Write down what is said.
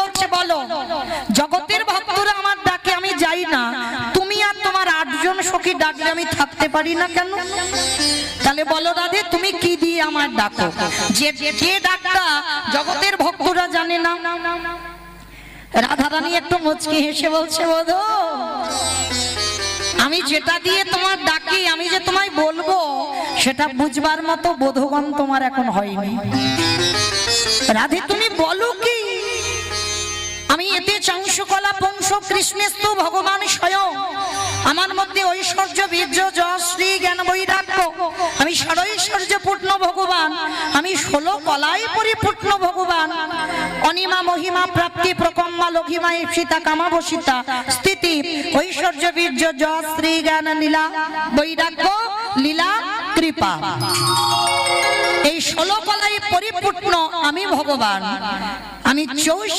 বলছে বলো, জগতের ভক্তরা আমার ডাকে, আমি যাই না। তুমি আর তোমার আটজন সখী ডাকলে আমি থাকতে পারি না কেন? তাহলে বলো রাধে তুমি কি দিয়ে আমার ডাকো? যে যে ডাকটা জগতের ভক্তরা জানে না। রাধারানী একটু মুচকি হেসে বলছে, বোধ, আমি যেটা দিয়ে তোমার ডাকি, আমি যে তোমায় বলব, সেটা বুঝবার মতো বোধগণ তোমার এখন হয়নি। রাধে, তুমি বলো কি? আমি এতে চাংশকলা, পংশ, কৃষ্ণেস্তু, ভগবান স্বয়ং। আমার মধ্যে ঐশ্বর্য, বীর্য, যশ, শ্রী জ্ঞান, বৈরাগ্য। আমি ষড়ৈশ্বর্য পূর্ণ ভগবান। আমি ষোলো কলায় পরিপূর্ণ ভগবান। অনিমা, মহিমা, প্রাপ্তি, প্রকম্মা, লঘিমা ইপ্সিতা কামাবসিতা স্থিতি, ঐশ্বর্য, বীর্য, যশ, শ্রী জ্ঞান, লীলা, বৈরাগ্য, লীলা, কৃপা। এই ষোলো কলায় পরিপূর্ণ আমি ভগবান। আমি চৌষ